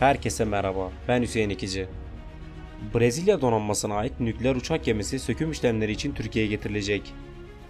Herkese merhaba, ben Hüseyin İkici. Brezilya donanmasına ait nükleer uçak gemisi söküm işlemleri için Türkiye'ye getirilecek.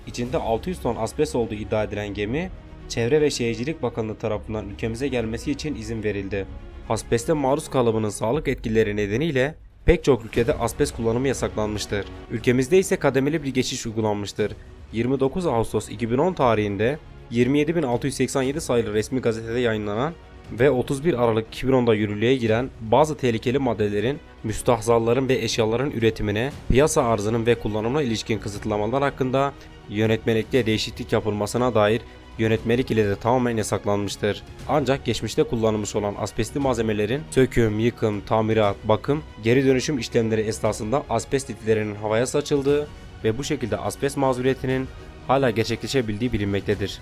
İçinde 600 ton asbest olduğu iddia edilen gemi, Çevre ve Şehircilik Bakanlığı tarafından ülkemize gelmesi için izin verildi. Asbeste maruz kalımının sağlık etkileri nedeniyle pek çok ülkede asbest kullanımı yasaklanmıştır. Ülkemizde ise kademeli bir geçiş uygulanmıştır. 29 Ağustos 2010 tarihinde 27687 sayılı resmi gazetede yayınlanan ve 31 Aralık 2010'da yürürlüğe giren bazı tehlikeli maddelerin, müstahzalların ve eşyaların üretimine, piyasa arzının ve kullanımına ilişkin kısıtlamalar hakkında yönetmelikte değişiklik yapılmasına dair yönetmelik ile de tamamen yasaklanmıştır. Ancak geçmişte kullanılmış olan asbestli malzemelerin söküm, yıkım, tamirat, bakım, geri dönüşüm işlemleri esnasında asbest liflerinin havaya saçıldığı ve bu şekilde asbest mazuriyetinin hala gerçekleşebildiği bilinmektedir.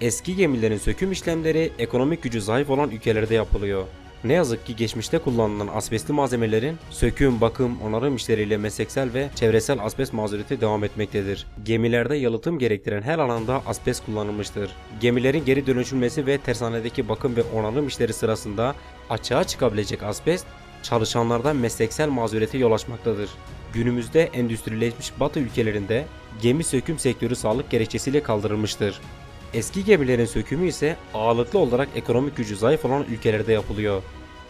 Eski gemilerin söküm işlemleri ekonomik gücü zayıf olan ülkelerde yapılıyor. Ne yazık ki geçmişte kullanılan asbestli malzemelerin söküm, bakım, onarım işleriyle mesleksel ve çevresel asbest mazuriyeti devam etmektedir. Gemilerde yalıtım gerektiren her alanda asbest kullanılmıştır. Gemilerin geri dönüşülmesi ve tersanedeki bakım ve onarım işleri sırasında açığa çıkabilecek asbest çalışanlardan mesleksel mazuriyete yol açmaktadır. Günümüzde endüstrileşmiş batı ülkelerinde gemi söküm sektörü sağlık gerekçesiyle kaldırılmıştır. Eski gemilerin sökümü ise ağırlıklı olarak ekonomik gücü zayıf olan ülkelerde yapılıyor.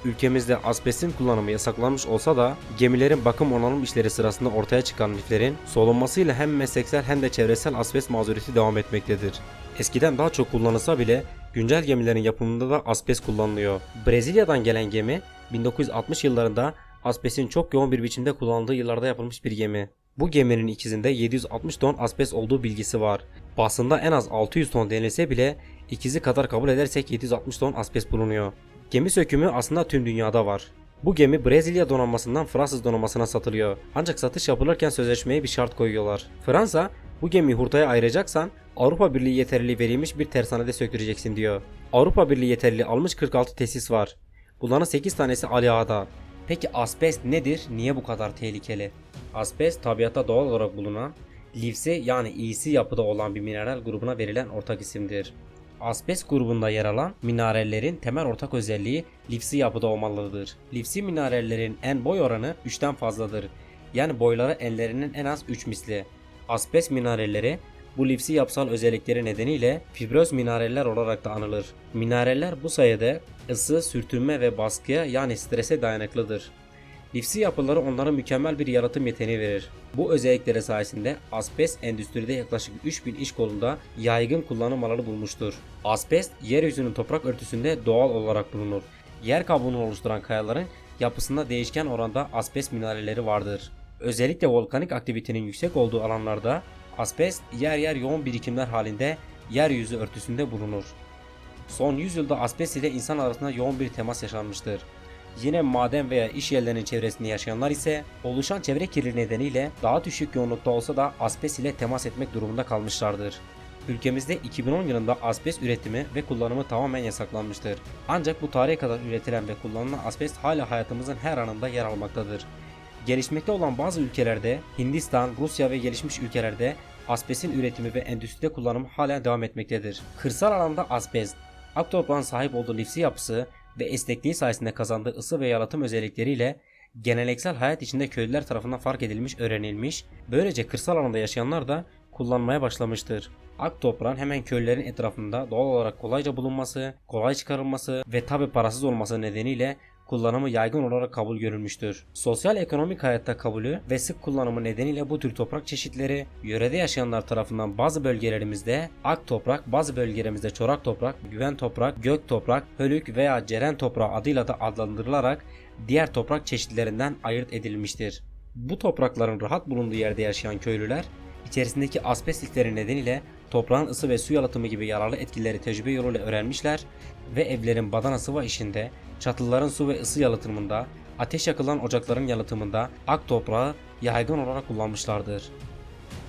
Ülkemizde asbestin kullanımı yasaklanmış olsa da gemilerin bakım onarım işleri sırasında ortaya çıkan liflerin solunmasıyla hem mesleksel hem de çevresel asbest mazuriyeti devam etmektedir. Eskiden daha çok kullanılsa bile güncel gemilerin yapımında da asbest kullanılıyor. Brezilya'dan gelen gemi 1960 yıllarında asbestin çok yoğun bir biçimde kullanıldığı yıllarda yapılmış bir gemi. Bu geminin ikizinde 760 ton asbest olduğu bilgisi var. Basında en az 600 ton denilse bile ikizi kadar kabul edersek 760 ton asbest bulunuyor. Gemi sökümü aslında tüm dünyada var. Bu gemi Brezilya donanmasından Fransız donanmasına satılıyor. Ancak satış yapılırken sözleşmeye bir şart koyuyorlar. Fransa bu gemiyi hurtaya ayıracaksan Avrupa Birliği yeterliliği verilmiş bir tersanede söktüreceksin diyor. Avrupa Birliği yeterliliği almış 46 tesis var. Bunların 8 tanesi Ali. Peki asbest nedir? Niye bu kadar tehlikeli? Asbest tabiatta doğal olarak bulunan lifsi yani iyisi yapıda olan bir mineral grubuna verilen ortak isimdir. Asbest grubunda yer alan minerallerin temel ortak özelliği lifsi yapıda olmalıdır. Lifsi minerallerin en boy oranı 3'ten fazladır. Yani boyları enlerinin en az 3 misli. Asbest mineralleri bu lifsi yapısal özellikleri nedeniyle fibroz mineraller olarak da anılır. Mineraller bu sayede ısı, sürtünme ve baskıya yani strese dayanıklıdır. Lifsi yapıları onlara mükemmel bir yaratım yeteneği verir. Bu özellikleri sayesinde asbest endüstride yaklaşık 3000 iş kolunda yaygın kullanım alanı bulmuştur. Asbest yeryüzünün toprak örtüsünde doğal olarak bulunur. Yer kabuğunu oluşturan kayaların yapısında değişken oranda asbest mineralleri vardır. Özellikle volkanik aktivitenin yüksek olduğu alanlarda asbest yer yer yoğun birikimler halinde yeryüzü örtüsünde bulunur. Son 100 yılda asbest ile insan arasında yoğun bir temas yaşanmıştır. Yine maden veya iş yerlerinin çevresinde yaşayanlar ise oluşan çevre kirliliği nedeniyle daha düşük yoğunlukta olsa da asbest ile temas etmek durumunda kalmışlardır. Ülkemizde 2010 yılında asbest üretimi ve kullanımı tamamen yasaklanmıştır. Ancak bu tarihe kadar üretilen ve kullanılan asbest hala hayatımızın her anında yer almaktadır. Gelişmekte olan bazı ülkelerde, Hindistan, Rusya ve gelişmiş ülkelerde asbestin üretimi ve endüstride kullanımı hala devam etmektedir. Kırsal alanda asbest, Aktoprağın sahip olduğu lifsi yapısı ve esnekliği sayesinde kazandığı ısı ve yalıtım özellikleriyle geleneksel hayat içinde köylüler tarafından fark edilmiş, öğrenilmiş, böylece kırsal alanda yaşayanlar da kullanmaya başlamıştır. Ak toprağın hemen köylerin etrafında doğal olarak kolayca bulunması, kolay çıkarılması ve tabi parasız olması nedeniyle kullanımı yaygın olarak kabul görülmüştür. Sosyal ekonomik hayatta kabulü ve sık kullanımı nedeniyle bu tür toprak çeşitleri yörede yaşayanlar tarafından bazı bölgelerimizde ak toprak, bazı bölgelerimizde çorak toprak, güven toprak, gök toprak, hölük veya ceren toprağı adıyla da adlandırılarak diğer toprak çeşitlerinden ayırt edilmiştir. Bu toprakların rahat bulunduğu yerde yaşayan köylüler içerisindeki asbest lifleri nedeniyle toprağın ısı ve su yalıtımı gibi yararlı etkileri tecrübe yoluyla öğrenmişler ve evlerin badana sıva işinde, çatıların su ve ısı yalıtımında, ateş yakılan ocakların yalıtımında ak toprağı yaygın olarak kullanmışlardır.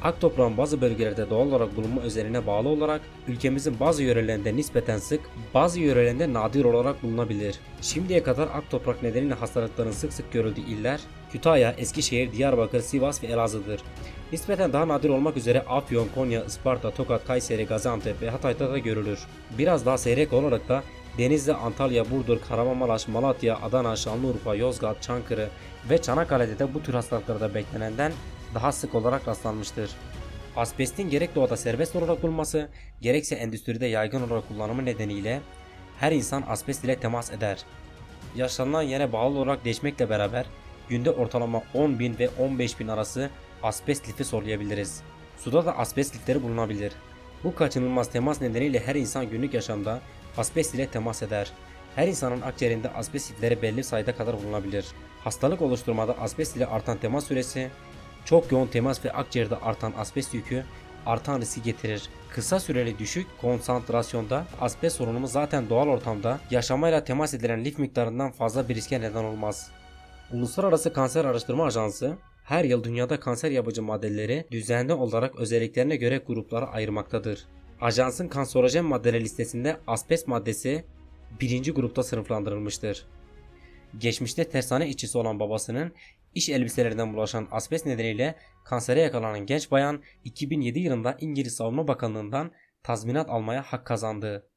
Ak toprağın bazı bölgelerde doğal olarak bulunma özelliğine bağlı olarak ülkemizin bazı yörelerinde nispeten sık, bazı yörelerinde nadir olarak bulunabilir. Şimdiye kadar ak toprak nedeniyle hastalıkların sık sık görüldüğü iller Kütahya, Eskişehir, Diyarbakır, Sivas ve Elazığ'dır. Nispeten daha nadir olmak üzere Afyon, Konya, Isparta, Tokat, Kayseri, Gaziantep ve Hatay'da da görülür. Biraz daha seyrek olarak da Denizli, Antalya, Burdur, Kahramanmaraş, Malatya, Adana, Şanlıurfa, Yozgat, Çankırı ve Çanakkale'de de bu tür hastalıklarda beklenenden daha sık olarak rastlanmıştır. Asbestin gerek doğada serbest olarak bulunması, gerekse endüstride yaygın olarak kullanımı nedeniyle her insan asbest ile temas eder. Yaşlanılan yere bağlı olarak değişmekle beraber günde ortalama 10 bin ve 15 bin arası asbest lifi soluyabiliriz. Suda da asbest lifleri bulunabilir. Bu kaçınılmaz temas nedeniyle her insan günlük yaşamda asbest ile temas eder. Her insanın akciğerinde asbest lifleri belli sayıda kadar bulunabilir. Hastalık oluşturmada asbest ile artan temas süresi, çok yoğun temas ve akciğerde artan asbest yükü artan riski getirir. Kısa süreli düşük konsantrasyonda asbest sorunumuz zaten doğal ortamda yaşamayla temas edilen lif miktarından fazla bir riske neden olmaz. Uluslararası Kanser Araştırma Ajansı her yıl dünyada kanser yapıcı maddeleri düzenli olarak özelliklerine göre gruplara ayırmaktadır. Ajansın kanserojen maddeler listesinde asbest maddesi birinci grupta sınıflandırılmıştır. Geçmişte tersane işçisi olan babasının iş elbiselerinden bulaşan asbest nedeniyle kansere yakalanan genç bayan 2007 yılında İngiliz Savunma Bakanlığı'ndan tazminat almaya hak kazandı.